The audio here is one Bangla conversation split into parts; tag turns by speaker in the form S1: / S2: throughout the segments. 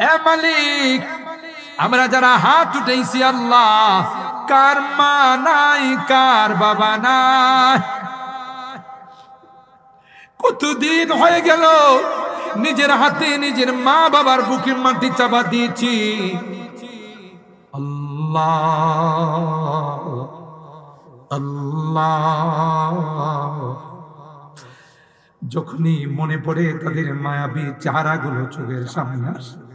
S1: মালিক, আমরা যারা হাত উঠেছি আল্লাহ, কার মা নাই, কার বাবা নাই। কতদিন হয়ে গেল, নিজের হাতে নিজের মা বাবার বুকে মাটি চাপা দিয়েছি। আল্লাহ। যখনই মনে পড়ে তাদের মায়াবী চেহারাগুলো চোখের সামনে আসে।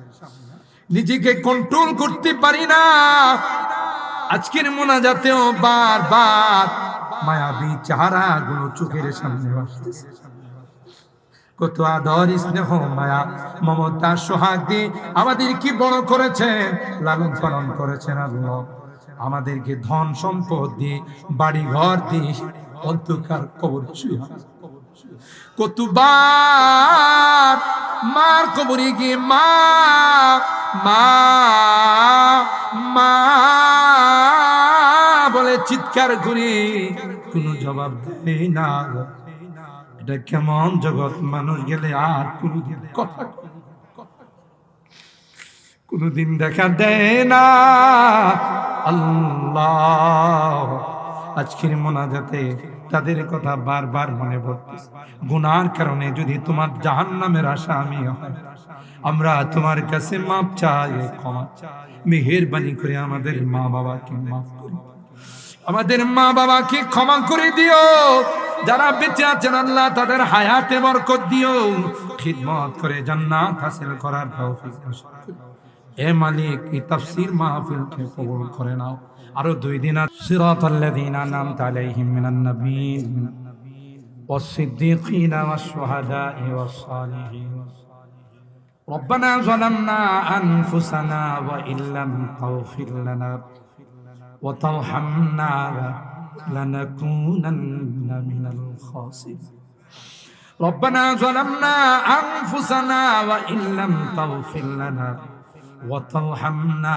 S1: নিজেকে কন্ট্রোল করতে পারি না। আজকের মোনাজাতেও বারবার মায়াবী চেহারাগুলো চোখের সামনে কত আদর, স্নেহ, মায়া, মমতা সোহাগ দিয়ে আমাদের কি বড় করেছেন, লালন পালন করেছেন আল্লাহ। আমাদেরকে ধন সম্পদ দিয়ে বাড়ি ঘর দিয়ে অন্ধকার কবর কতবার মার কবরে গিয়ে মা মা মা বলে চিৎকার করি, কোনো জবাব দেয় না এটা কেমন জগৎ? মানুষ গেলে আর কোনোদিন কথা। কোনোদিন দেখা দেয় না। আল্লাহ, আজকের মোনাজাতে তাদের কথা বারবার মনে পড়তেছে। গুনার কারণে যদি তোমার জাহান নামের আশা আমি আমরা তোমার কাছে মাপ চাই, ক্ষমা মেহেরবানি করে আমাদের মা বাবাকে মাফ করি আমাদের মা বাবাকে ক্ষমা করে দিও। যারা বেঁচে আছেন, আল্লাহ তাদের হায়াতে বরকত দিও। খিদমত করে জান্নাত হাসিল করার তৌফিক এ মালিক, এই তাফসীর মাহফিলকে কবুল করে নাও। আরো দুই দিন সিরাতাল্লাযীনা আন'আমতা আলাইহিম মিনান নাবিয়্যিন والصديقين والشهداء والصالحين ربنا ظلمنا أنفسنا وإن لم تغفر لنا وترحمنا لنكونن من الخاسرين ربنا ظلمنا أنفسنا وإن لم تغفر لنا وترحمنا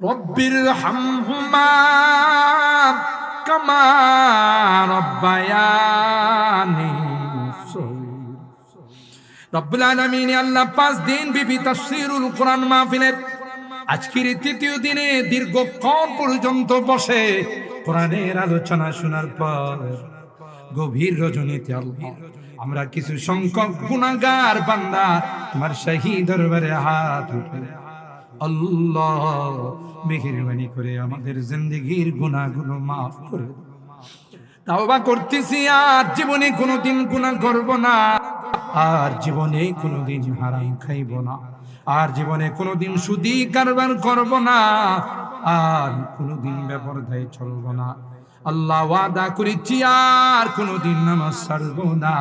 S1: রব্বির আল্লাহ পাঁচ দিন কোরআন আজকের তৃতীয় দিনে দীর্ঘ কম পর্যন্ত বসে কোরআনের আলোচনা শোনার পর গভীর রজনীতে আল্লাহ, আমরা কিছু সংখ্যক গুণাগার বান্দা, তোমার শাহী দরবারে হাত উঠে। আল্লাহ, মেহেরবানি করে আমাদের জিন্দগির গুণাগুলো মাফ করে। তাওবা করতেছি, আর জীবনে কোনোদিন গুণা করব না। আর জীবনে কোনোদিন হারাম খাইব না। আর জীবনে কোনোদিন সুদি কারবার করব না। আর কোনোদিন বেপরদায় চলব না। আল্লাহ ওয়াদা করেছি, আর কোনোদিন নামাজ ছাড়ব না,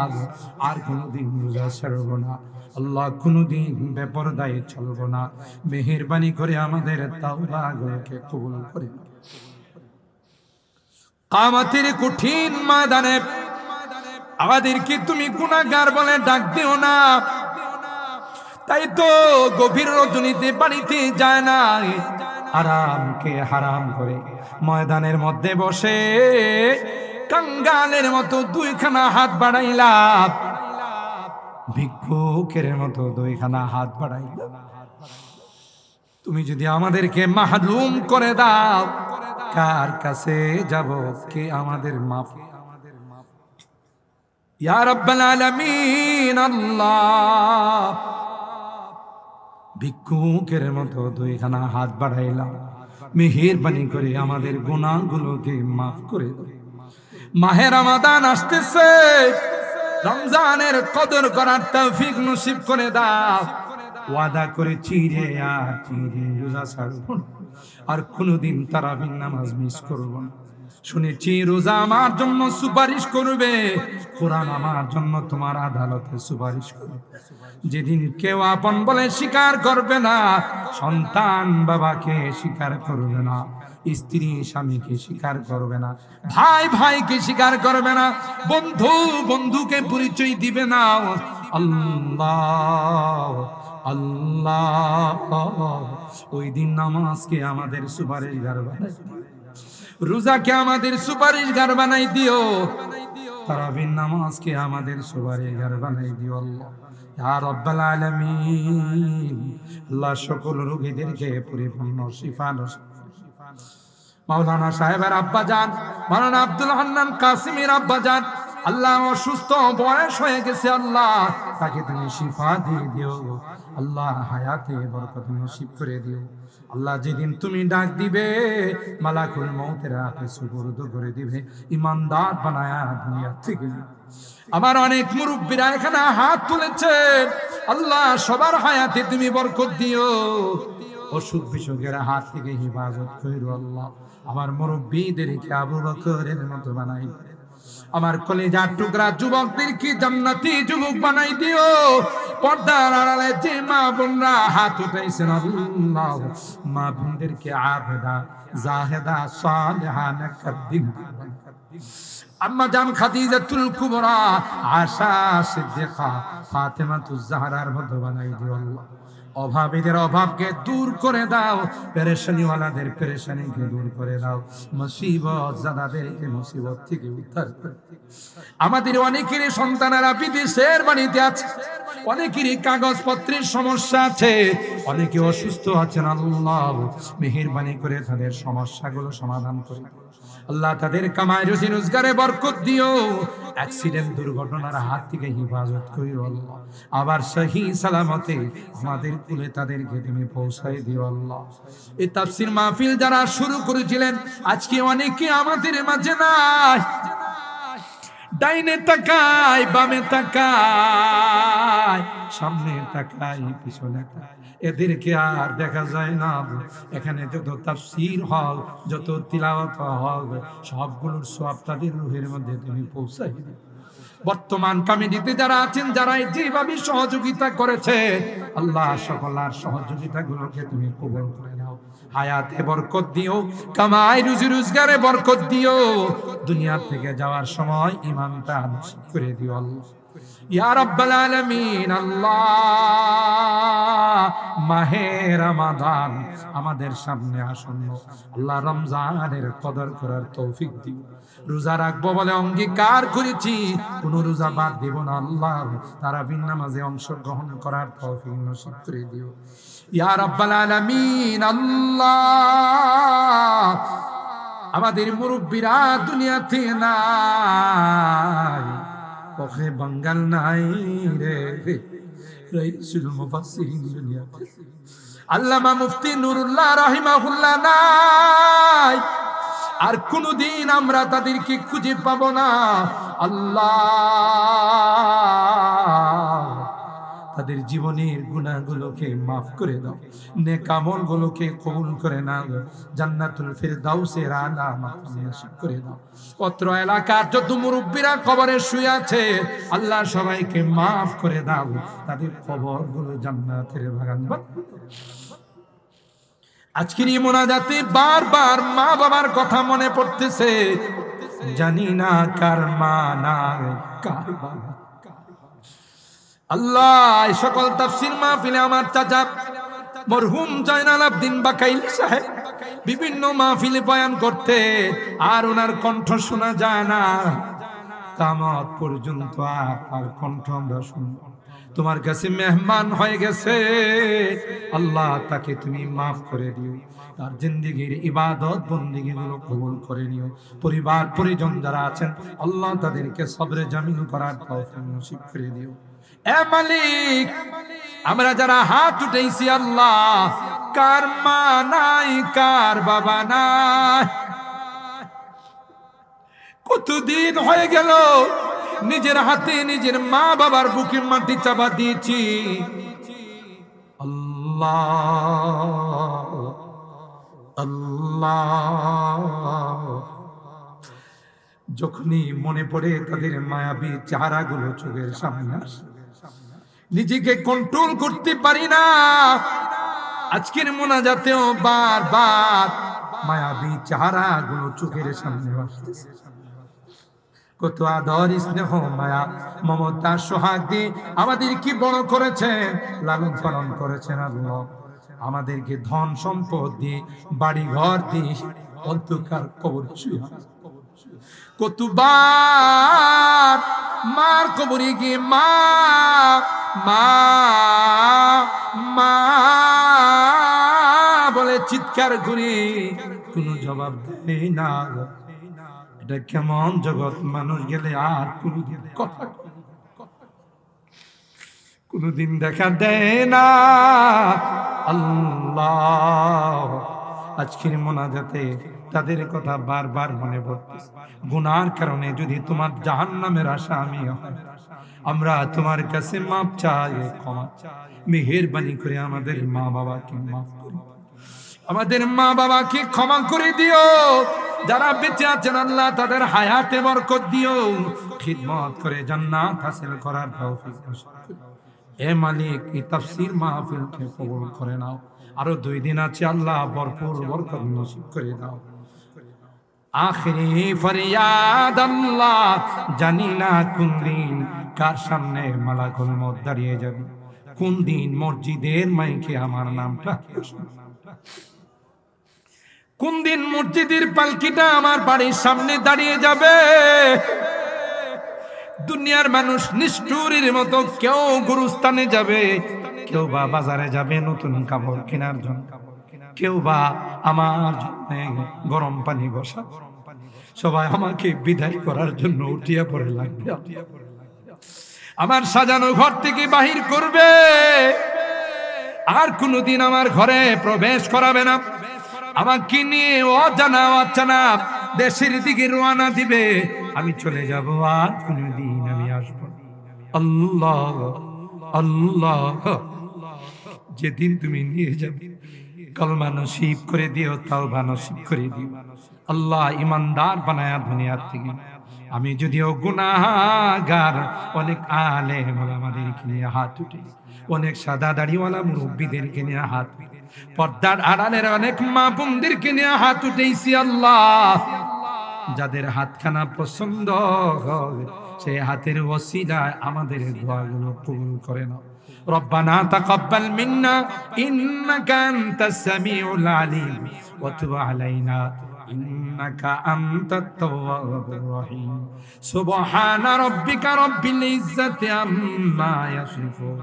S1: আর কোনোদিন রোজা ছাড়ব না। আল্লাহ কোনোদিন বেপরদায় চলব না। মেহেরবানি করে আমাদের তাওবাগুলোকে কবুল করে। কামাতের কঠিন ময়দানে আমাদেরকে তুমি গুণাগার বলে ডাক দিও না। তাই তো গভীর রজনীতে বাড়িতে যায় না। আরামকে হারাম করে। ময়দানের মধ্যে বসে কাঙ্গালের মতো দুইখানা হাত বাড়াইলাম। ভিক্ষুকের মতো দুইখানা হাত বাড়াইলাম। তুমি যদি আমাদেরকে মাহরুম করে দাও, কার কাছে যাব? কে আমাদের মাফ? ইয়া রাব্বাল আলামিন, আল্লাহ। ভিক্ষুকের মতো দুইখানা হাত বাড়াইলাম। মেহেরবানি করে আমাদের গুনাহগুলোকে মাফ করে মাহের রমাদান আসতেছে। রমজানের কদর করার তৌফিক নসিব করে দাও। ওয়াদা করে চিরে আর চিরে রোজা ছাড়ব আর কোনোদিন তারাবির নামাজ মিস করব না। শুনেছি রোজা আমার জন্য সুপারিশ করবে। কোরআন আমার জন্য তোমার আদালতে সুপারিশ করবে। যেদিন কেউ আপন বলে স্বীকার করবে না, সন্তান বাবাকে স্বীকার করবে না, স্ত্রী স্বামীকে স্বীকার করবে না, ভাই ভাইকে স্বীকার করবে না, বন্ধু বন্ধুকে পরিচয় দিবে না। আল্লাহ আল্লাহ, ওই দিন নামাজকে আমাদের সুপারিশগার বানাই রোজাকে আমাদের সুপারিশ ঘর বানাই দিও। তারাবির নামাজকে আমাদের সুপারিশ সুপারিশগার বানাই দিও আল্লাহ। আল্লাহ সকল রোগীদেরকে পরিপূর্ণ শিফা মাওলানা সাহেবের আব্বা যান মাওলানা আব্দুল হান্নান কাসিমের আব্বা যান আল্লাহ অসুস্থ বয়স হয়ে গেছে, আল্লাহ। তাকে তুমি শিফা দিয়ে দিও। আল্লাহ হায়াতে বরকত নসিব করে দিও। আল্লাহ যেদিন তুমি ডাক দিবে, মালাকুল মৌতের হাতে সুবর্দ করে দিবে, ইমানদার বানায়া দুনিয়া থেকে। আমার অনেক মুরব্বীরা এখানে হাত তুলেছে। আল্লাহ সবার হায়াতে তুমি বরকত দিও। অসুখ বিসুখের হাত থেকে হেফাজত কইরো, আল্লাহ। আমার মুরব্বীদেরকে আবু বকরের মতো বানাই। আমার কলেজার টুকরা যুবকদেরকে জান্নাতি যুবক বানাই দিও? পর্দার আড়ালে যে মা বোনরা হাত উঠাইছেন, আল্লাহ। মা বোনদেরকে আবেদা জাহেদা, সালেহা নাকাদ্দিন আম্মা জান খাদিজাতুল কুবরা, আশা সিদ্দিকা, ফাতেমাতুজ জাহরার মতো বানাই দিও, আল্লাহ। অভাবীদের অভাবকে দূর করে দাও, পেরেশানিওয়ালাদের পেরেশানিকে দূর করে দাও। মুসিবত জাদাদেরকে মুসিবত থেকে উদ্ধার করে আমাদের অনেকেরই সন্তানেরা বিদেশের বাড়িতে আছে, অনেকেরই কাগজপত্রের সমস্যা আছে, অনেকে অসুস্থ আছেন, আল্লাহ মেহেরবানি করে তাদের সমস্যাগুলো সমাধান করে আল্লাহ তাদের কামাই রুজি রোজগারে বরকত দিও। অ্যাক্সিডেন্ট দুর্ঘটনার হাত থেকে হেফাজত করিও আল্লাহ। আবার সহি সালামতে আমাদের কুলে তাদেরকে তুমি পৌঁছাই দিও আল্লাহ। এই তাফসির মাহফিল যারা শুরু করেছিলেন, আজকে অনেকে আমাদের মাঝে নাই। ডাইনে তাকায়, বামে তাকায়, সামনে তাকায়, পিছনে তাকায়। এদেরকে আর দেখা যায় না এখানে যত তাফসীর হল, যত তিলাওয়াত হল, সবগুলোর সব তাদের রুহের মধ্যে তুমি পৌঁছাই বর্তমান কমিটিতে যারা আছেন যারা যেভাবে সহযোগিতা করেছে, আল্লাহ সকলার সহযোগিতা গুলোকে তুমি কবল করে নাও। হায়াতে বরকত দিও, কামাই রুজি রোজগারে বরকত দিও। দুনিয়া থেকে যাওয়ার সময় ইমানটা করে দিও আল্লাহ। আমাদের সামনে আসন্ন। আল্লাহ রমজানের কদর করার তৌফিক দিও রোজা রাখব বলে অঙ্গীকার করেছি, কোন রোজা বাদ দিব না, আল্লাহ তারা বিন নামাজে অংশগ্রহণ করার তৌফিক নসিব করে দিও। আমাদের মুরব্বীরা দুনিয়াতে নাই। কখে বাঙ্গাল নাই রে। রাইসুল মুফাসসিরিন দুনিয়াতে। আল্লামা মুফতি নুরুল্লাহ রাহিমাহুল্লাহ নাই। আর কোনদিন আমরা তাদেরকে খুঁজে পাব না। আল্লাহ তাদের জীবনের গুণাগুলোকে মাফ করে দাও। নেকামল গুলোকে কবুল করে নাও। জান্নাতুল ফিরদাউসের আলা মাকাম নসিব করে দাও। অত্র এলাকার যত মুরব্বীরা কবরে শুয়ে আছে, আল্লাহ সবাইকে মাফ করে দাও। তাদের কবরগুলো জান্নাতের বাগান। আজকের এই মোনাজাতে বারবার মা বাবার কথা মনে পড়তেছে। জানি না কার মা না কার বাবা আল্লাহ সকল তাফসির মাহফিলে আমার চাচা মরহুম জয়নাল আবদিন বাকাইল সাহেব বিভিন্ন মাহফিলে বয়ান করতে আর ওনার কণ্ঠ শোনা যায় না। কামত পর্যন্ত আর কণ্ঠ আমরা শুনব তোমার কাছে মেহমান হয়ে গেছে। আল্লাহ তাকে তুমি মাফ করে দিও। তার জিন্দিগির ইবাদত বন্দিগি গুলো কবুল করে নিও। পরিবার, পরিজন যারা আছেন, আল্লাহ তাদেরকে সবরে জামিন করার নসিব করে দিও। মালিক, আমরা যারা হাত উঠেছি আল্লাহ, কার মা নাই, কার বাবা নাই। কতদিন হয়ে গেল? নিজের হাতে নিজের মা বাবার বুকের মাটি চাপা দিয়েছি। আল্লাহ আল্লাহ। যখনই মনে পড়ে তাদের মায়াবী চেহারাগুলো চোখের সামনে নিজেকে কন্ট্রোল করতে পারি না। আজকের মোনাজাতেও বারবার মায়াবী চেহারাগুলো চোখের সামনে আসতেছে। কত আদর স্নেহ, মায়া, মমতা সোহাগ দিয়ে আমাদের কি বড় করেছেন লালন পালন করেছেন আল্লাহ আমাদেরকে ধন সম্পদ দিয়ে বাড়ি ঘর দিয়ে অন্ধকার কবর কতবার মার কবরে গিয়ে মা মা মা বলে, চিৎকার করে, কোনো জবাব দেয় না এটা কেমন জগৎ মানুষ গেলে আর কোনোদিন কথা। কোনোদিন দেখা দেয় না। আল্লাহ, আজকের মোনাজাতে তাদের কথা বারবার মনে পড়তেছে। গুনার কারণে যদি তোমার জাহান নামের আশা আমি আমরা তোমার কাছে মাপ চাই, ক্ষমা মেহেরবানি করে আমাদের মা বাবাকে মাফ করে। আমাদের মা বাবাকে ক্ষমা করে দিও। যারা বেঁচে আছেন, আল্লাহ তাদের হায়াতে বরকত দিও। খিদমত করে জান্নাত হাসিল করার তৌফিক এ মালিক, এই তাফসীর মাহফিলকে কবুল করে নাও। আরও দুই দিন আছে, আল্লাহ ভরপুর বরকত নসিব করে দাও। আখরি ফরিয়াদ আল্লাহ, জানি না কোন দিন কার সামনে মালাকুল মত দাঁড়িয়ে যাবে। কোন দিন মসজিদের মাইকে আমার নামটা কোন দিন মসজিদের পালকিটা আমার বাড়ির সামনে দাঁড়িয়ে যাবে? দুনিয়ার মানুষ নিষ্ঠুরের মতো কেউ গুরুস্থানে যাবে, কেউ বা বাজারে যাবে নতুন কাপড় কেনার জন্য, কেউ বা আমার জন্য গরম পানি বসা। সবাই আমাকে বিদায় করার জন্য উঠিয়া পড়ে লাগবে। আমার সাজানো ঘর থেকে বাহির করবে। আর কোনোদিন আমার ঘরে প্রবেশ করাবে না। আমাকে নিয়ে অজানা অজানা দেশের দিকে রোয়ানা দিবে। আমি চলে যাব আর কোনোদিন আমি আসব। আল্লাহ আল্লাহ। যেদিন তুমি নিয়ে যাবে, কলমা নসিব করে দিও, তাওবা নসিব করে দিও। আল্লাহ ইমানদার বানায়া দুনিয়ার থেকে। আমি যদিও গুনাহগার, অনেক আলে আমাদেরকে নিয়ে হাত উঠে, অনেক সাদা দাড়িওয়ালা মুরব্বীদেরকে নিয়ে হাত উঠে। পর্দার আড়ালের অনেক মা বোনদেরকে নিয়ে হাত উঠেছি আল্লাহ যাদের হাতখানা পছন্দ হয় সেই হাতের ওসিলায় আমাদের দোয়াগুলো কবুল করে নাও ربنا تقبل منا إنك أنت السميع العليم وتب علينا إنك أنت التواب الرحيم سبحان ربك رب العزة عما يصفون